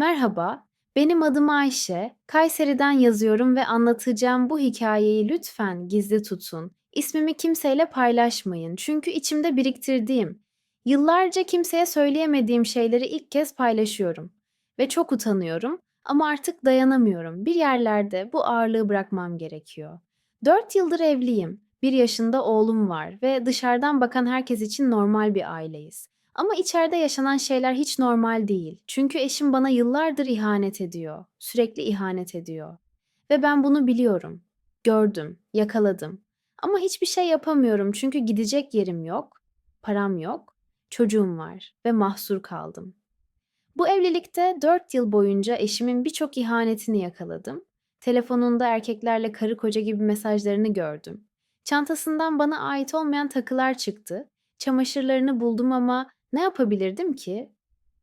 Merhaba, benim adım Ayşe. Kayseri'den yazıyorum ve anlatacağım bu hikayeyi lütfen gizli tutun. İsmimi kimseyle paylaşmayın çünkü içimde biriktirdiğim, yıllarca kimseye söyleyemediğim şeyleri ilk kez paylaşıyorum. Ve çok utanıyorum ama artık dayanamıyorum. Bir yerlerde bu ağırlığı bırakmam gerekiyor. Dört yıldır evliyim. Bir yaşında oğlum var ve dışarıdan bakan herkes için normal bir aileyiz. Ama içeride yaşanan şeyler hiç normal değil. Çünkü eşim bana yıllardır ihanet ediyor. Sürekli ihanet ediyor. Ve ben bunu biliyorum. Gördüm, yakaladım. Ama hiçbir şey yapamıyorum çünkü gidecek yerim yok, param yok, çocuğum var ve mahsur kaldım. Bu evlilikte 4 yıl boyunca eşimin birçok ihanetini yakaladım. Telefonunda erkeklerle karı koca gibi mesajlarını gördüm. Çantasından bana ait olmayan takılar çıktı. Çamaşırlarını buldum ama ne yapabilirdim ki?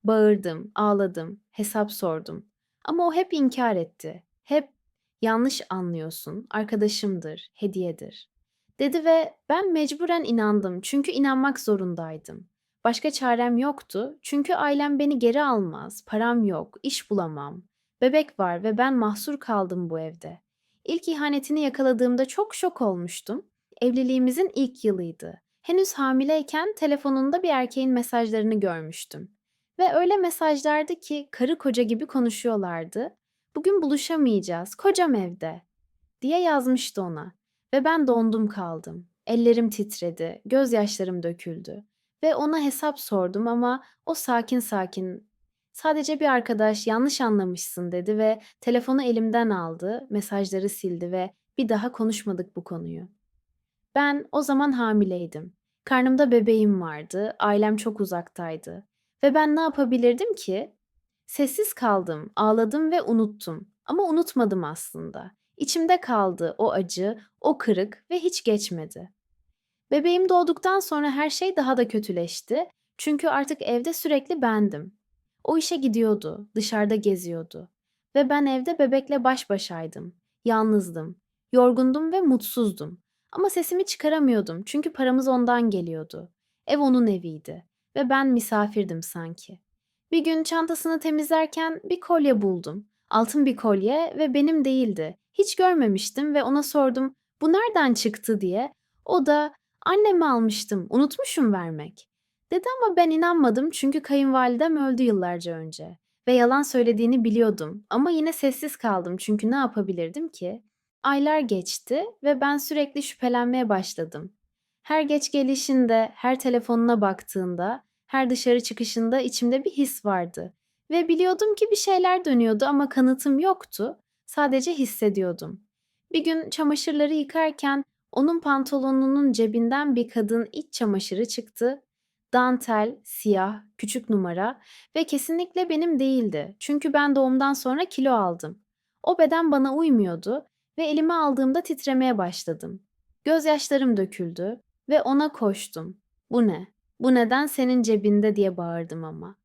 Bağırdım, ağladım, hesap sordum. Ama o hep inkar etti. Hep yanlış anlıyorsun, arkadaşımdır, hediyedir. Dedi ve ben mecburen inandım çünkü inanmak zorundaydım. Başka çarem yoktu çünkü ailem beni geri almaz, param yok, iş bulamam. Bebek var ve ben mahsur kaldım bu evde. İlk ihanetini yakaladığımda çok şok olmuştum. Evliliğimizin ilk yılıydı. Henüz hamileyken telefonunda bir erkeğin mesajlarını görmüştüm. Ve öyle mesajlardı ki karı koca gibi konuşuyorlardı. Bugün buluşamayacağız, kocam evde diye yazmıştı ona. Ve ben dondum kaldım. Ellerim titredi, gözyaşlarım döküldü. Ve ona hesap sordum ama o sakin sakin sadece bir arkadaş yanlış anlamışsın dedi ve telefonu elimden aldı, mesajları sildi ve bir daha konuşmadık bu konuyu. Ben o zaman hamileydim. Karnımda bebeğim vardı, ailem çok uzaktaydı. Ve ben ne yapabilirdim ki? Sessiz kaldım, ağladım ve unuttum. Ama unutmadım aslında. İçimde kaldı o acı, o kırık ve hiç geçmedi. Bebeğim doğduktan sonra her şey daha da kötüleşti. Çünkü artık evde sürekli bendim. O işe gidiyordu, dışarıda geziyordu. Ve ben evde bebekle baş başaydım. Yalnızdım, yorgundum ve mutsuzdum. Ama sesimi çıkaramıyordum çünkü paramız ondan geliyordu. Ev onun eviydi ve ben misafirdim sanki. Bir gün çantasını temizlerken bir kolye buldum. Altın bir kolye ve benim değildi. Hiç görmemiştim ve ona sordum bu nereden çıktı diye. O da anneme almıştım unutmuşum vermek. Dedi ama ben inanmadım çünkü kayınvalidem öldü yıllarca önce. Ve yalan söylediğini biliyordum ama yine sessiz kaldım çünkü ne yapabilirdim ki? Aylar geçti ve ben sürekli şüphelenmeye başladım. Her geç gelişinde, her telefonuna baktığında, her dışarı çıkışında içimde bir his vardı. Ve biliyordum ki bir şeyler dönüyordu ama kanıtım yoktu. Sadece hissediyordum. Bir gün çamaşırları yıkarken onun pantolonunun cebinden bir kadın iç çamaşırı çıktı. Dantel, siyah, küçük numara ve kesinlikle benim değildi. Çünkü ben doğumdan sonra kilo aldım. O beden bana uymuyordu ve elime aldığımda titremeye başladım. Gözyaşlarım döküldü ve ona koştum. Bu ne? Bu neden senin cebinde diye bağırdım ama.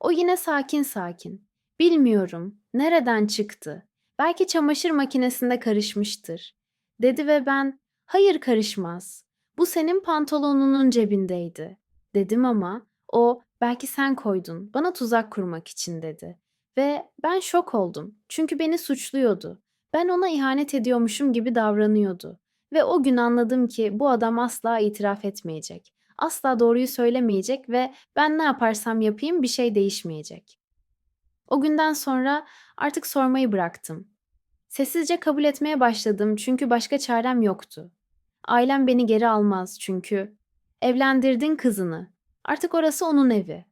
O yine sakin sakin. Bilmiyorum. Nereden çıktı? Belki çamaşır makinesinde karışmıştır. Dedi ve ben, hayır karışmaz. Bu senin pantolonunun cebindeydi. Dedim ama o, belki sen koydun, bana tuzak kurmak için dedi. Ve ben şok oldum. Çünkü beni suçluyordu. Ben ona ihanet ediyormuşum gibi davranıyordu. Ve o gün anladım ki bu adam asla itiraf etmeyecek. Asla doğruyu söylemeyecek ve ben ne yaparsam yapayım bir şey değişmeyecek. O günden sonra artık sormayı bıraktım. Sessizce kabul etmeye başladım çünkü başka çarem yoktu. Ailem beni geri almaz çünkü evlendirdin kızını. Artık orası onun evi.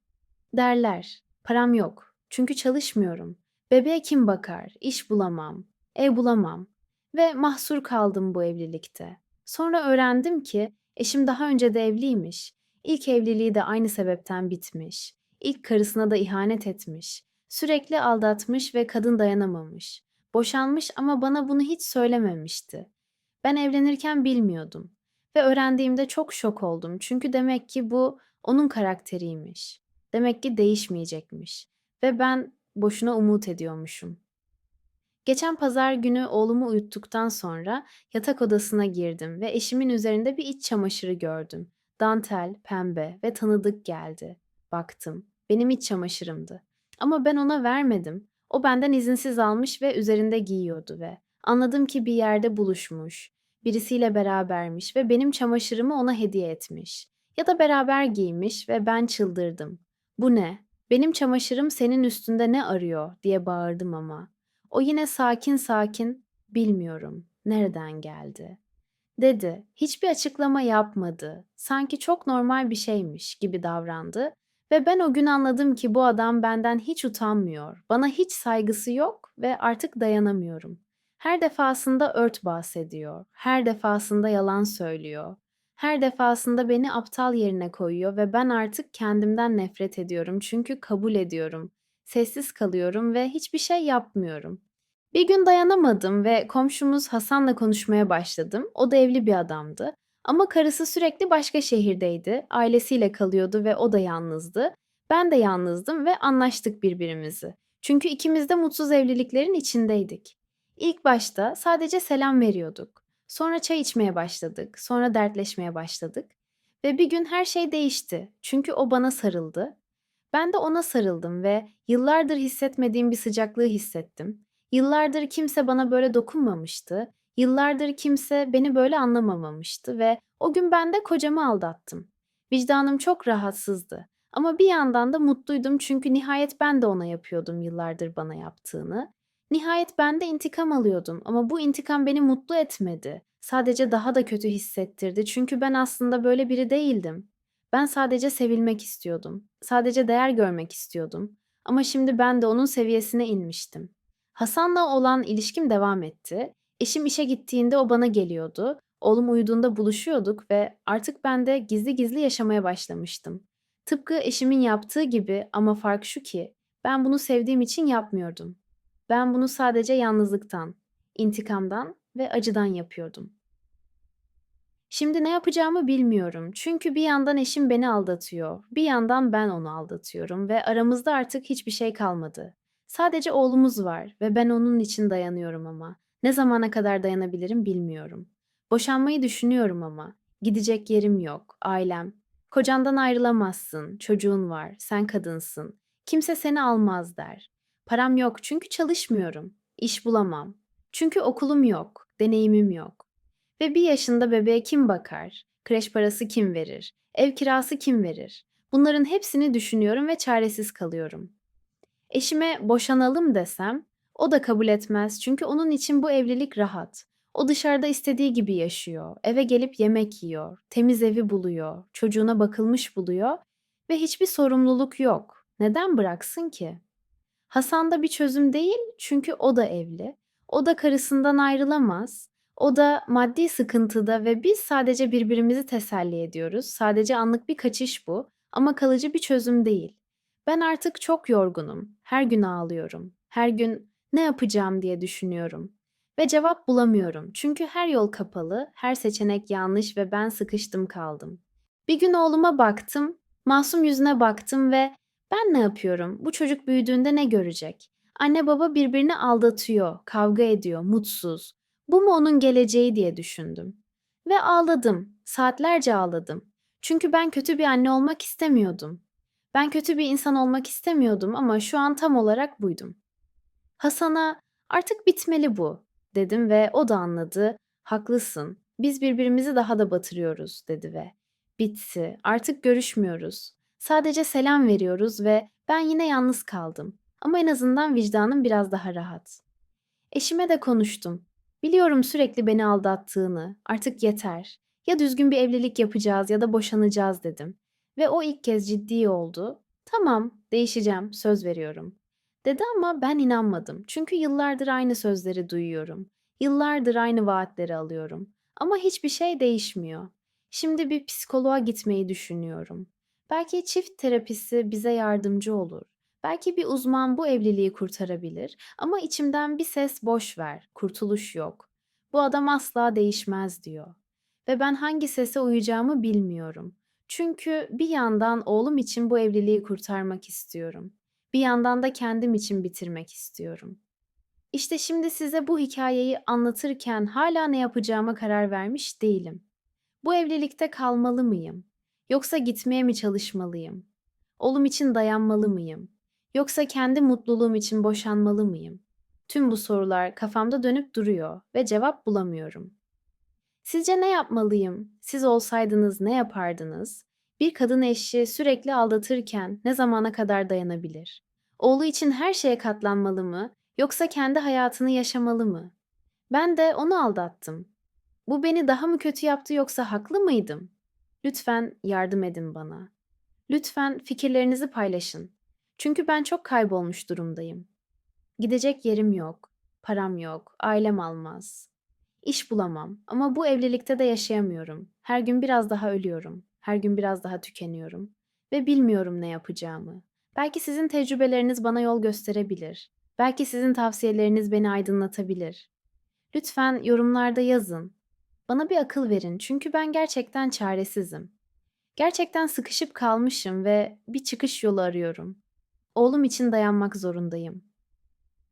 Derler. Param yok. Çünkü çalışmıyorum. Bebeğe kim bakar? İş bulamam. Ev bulamam ve mahsur kaldım bu evlilikte. Sonra öğrendim ki eşim daha önce de evliymiş. İlk evliliği de aynı sebepten bitmiş. İlk karısına da ihanet etmiş. Sürekli aldatmış ve kadın dayanamamış. Boşanmış ama bana bunu hiç söylememişti. Ben evlenirken bilmiyordum ve öğrendiğimde çok şok oldum. Çünkü demek ki bu onun karakteriymiş. Demek ki değişmeyecekmiş ve ben boşuna umut ediyormuşum. Geçen pazar günü oğlumu uyuttuktan sonra yatak odasına girdim ve eşimin üzerinde bir iç çamaşırı gördüm. Dantel, pembe ve tanıdık geldi. Baktım. Benim iç çamaşırımdı. Ama ben ona vermedim. O benden izinsiz almış ve üzerinde giyiyordu ve anladım ki bir yerde buluşmuş, birisiyle berabermiş ve benim çamaşırımı ona hediye etmiş. Ya da beraber giymiş ve ben çıldırdım. Bu ne? Benim çamaşırım senin üstünde ne arıyor diye bağırdım ama. O yine sakin sakin, bilmiyorum, nereden geldi dedi. Hiçbir açıklama yapmadı. Sanki çok normal bir şeymiş gibi davrandı ve ben o gün anladım ki bu adam benden hiç utanmıyor. Bana hiç saygısı yok ve artık dayanamıyorum. Her defasında ört bahsediyor. Her defasında yalan söylüyor. Her defasında beni aptal yerine koyuyor ve ben artık kendimden nefret ediyorum çünkü kabul ediyorum. Sessiz kalıyorum ve hiçbir şey yapmıyorum. Bir gün dayanamadım ve komşumuz Hasan'la konuşmaya başladım. O da evli bir adamdı. Ama karısı sürekli başka şehirdeydi. Ailesiyle kalıyordu ve o da yalnızdı. Ben de yalnızdım ve anlaştık birbirimizi. Çünkü ikimiz de mutsuz evliliklerin içindeydik. İlk başta sadece selam veriyorduk. Sonra çay içmeye başladık. Sonra dertleşmeye başladık. Ve bir gün her şey değişti. Çünkü o bana sarıldı. Ben de ona sarıldım ve yıllardır hissetmediğim bir sıcaklığı hissettim. Yıllardır kimse bana böyle dokunmamıştı. Yıllardır kimse beni böyle anlamamamıştı ve o gün ben de kocamı aldattım. Vicdanım çok rahatsızdı. Ama bir yandan da mutluydum çünkü nihayet ben de ona yapıyordum yıllardır bana yaptığını. Nihayet ben de intikam alıyordum ama bu intikam beni mutlu etmedi. Sadece daha da kötü hissettirdi çünkü ben aslında böyle biri değildim. Ben sadece sevilmek istiyordum. Sadece değer görmek istiyordum. Ama şimdi ben de onun seviyesine inmiştim. Hasan'la olan ilişkim devam etti. Eşim işe gittiğinde o bana geliyordu. Oğlum uyuduğunda buluşuyorduk ve artık ben de gizli gizli yaşamaya başlamıştım. Tıpkı eşimin yaptığı gibi ama fark şu ki ben bunu sevdiğim için yapmıyordum. Ben bunu sadece yalnızlıktan, intikamdan ve acıdan yapıyordum. Şimdi ne yapacağımı bilmiyorum. Çünkü bir yandan eşim beni aldatıyor, bir yandan ben onu aldatıyorum ve aramızda artık hiçbir şey kalmadı. Sadece oğlumuz var ve ben onun için dayanıyorum ama. Ne zamana kadar dayanabilirim bilmiyorum. Boşanmayı düşünüyorum ama. Gidecek yerim yok, ailem. Kocandan ayrılamazsın, çocuğun var, sen kadınsın. Kimse seni almaz der. Param yok çünkü çalışmıyorum. İş bulamam. Çünkü okulum yok, deneyimim yok. Ve bir yaşında bebeğe kim bakar? Kreş parası kim verir? Ev kirası kim verir? Bunların hepsini düşünüyorum ve çaresiz kalıyorum. Eşime boşanalım desem, o da kabul etmez çünkü onun için bu evlilik rahat. O dışarıda istediği gibi yaşıyor, eve gelip yemek yiyor, temiz evi buluyor, çocuğuna bakılmış buluyor ve hiçbir sorumluluk yok. Neden bıraksın ki? Hasan da bir çözüm değil çünkü o da evli. O da karısından ayrılamaz. O da maddi sıkıntıda ve biz sadece birbirimizi teselli ediyoruz. Sadece anlık bir kaçış bu ama kalıcı bir çözüm değil. Ben artık çok yorgunum. Her gün ağlıyorum. Her gün ne yapacağım diye düşünüyorum. Ve cevap bulamıyorum. Çünkü her yol kapalı, her seçenek yanlış ve ben sıkıştım kaldım. Bir gün oğluma baktım, masum yüzüne baktım ve ben ne yapıyorum? Bu çocuk büyüdüğünde ne görecek? Anne baba birbirini aldatıyor, kavga ediyor, mutsuz. Bu mu onun geleceği diye düşündüm. Ve ağladım. Saatlerce ağladım. Çünkü ben kötü bir anne olmak istemiyordum. Ben kötü bir insan olmak istemiyordum ama şu an tam olarak buydum. Hasan'a artık bitmeli bu dedim ve o da anladı. Haklısın. Biz birbirimizi daha da batırıyoruz dedi ve bitti. Artık görüşmüyoruz. Sadece selam veriyoruz ve ben yine yalnız kaldım. Ama en azından vicdanım biraz daha rahat. Eşime de konuştum. Biliyorum sürekli beni aldattığını. Artık yeter. Ya düzgün bir evlilik yapacağız ya da boşanacağız dedim. Ve o ilk kez ciddi oldu. Tamam, değişeceğim, söz veriyorum. Dedi ama ben inanmadım. Çünkü yıllardır aynı sözleri duyuyorum. Yıllardır aynı vaatleri alıyorum. Ama hiçbir şey değişmiyor. Şimdi bir psikoloğa gitmeyi düşünüyorum. Belki çift terapisi bize yardımcı olur. Belki bir uzman bu evliliği kurtarabilir ama içimden bir ses boş ver, kurtuluş yok. Bu adam asla değişmez diyor. Ve ben hangi sese uyacağımı bilmiyorum. Çünkü bir yandan oğlum için bu evliliği kurtarmak istiyorum. Bir yandan da kendim için bitirmek istiyorum. İşte şimdi size bu hikayeyi anlatırken hala ne yapacağıma karar vermiş değilim. Bu evlilikte kalmalı mıyım? Yoksa gitmeye mi çalışmalıyım? Oğlum için dayanmalı mıyım? Yoksa kendi mutluluğum için boşanmalı mıyım? Tüm bu sorular kafamda dönüp duruyor ve cevap bulamıyorum. Sizce ne yapmalıyım? Siz olsaydınız ne yapardınız? Bir kadın eşi sürekli aldatırken ne zamana kadar dayanabilir? Oğlu için her şeye katlanmalı mı? Yoksa kendi hayatını yaşamalı mı? Ben de onu aldattım. Bu beni daha mı kötü yaptı yoksa haklı mıydım? Lütfen yardım edin bana. Lütfen fikirlerinizi paylaşın. Çünkü ben çok kaybolmuş durumdayım. Gidecek yerim yok, param yok, ailem almaz. İş bulamam ama bu evlilikte de yaşayamıyorum. Her gün biraz daha ölüyorum. Her gün biraz daha tükeniyorum ve bilmiyorum ne yapacağımı. Belki sizin tecrübeleriniz bana yol gösterebilir. Belki sizin tavsiyeleriniz beni aydınlatabilir. Lütfen yorumlarda yazın. Bana bir akıl verin çünkü ben gerçekten çaresizim. Gerçekten sıkışıp kalmışım ve bir çıkış yolu arıyorum. Oğlum için dayanmak zorundayım.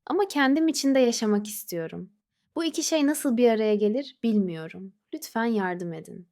Ama kendim için de yaşamak istiyorum. Bu iki şey nasıl bir araya gelir bilmiyorum. Lütfen yardım edin.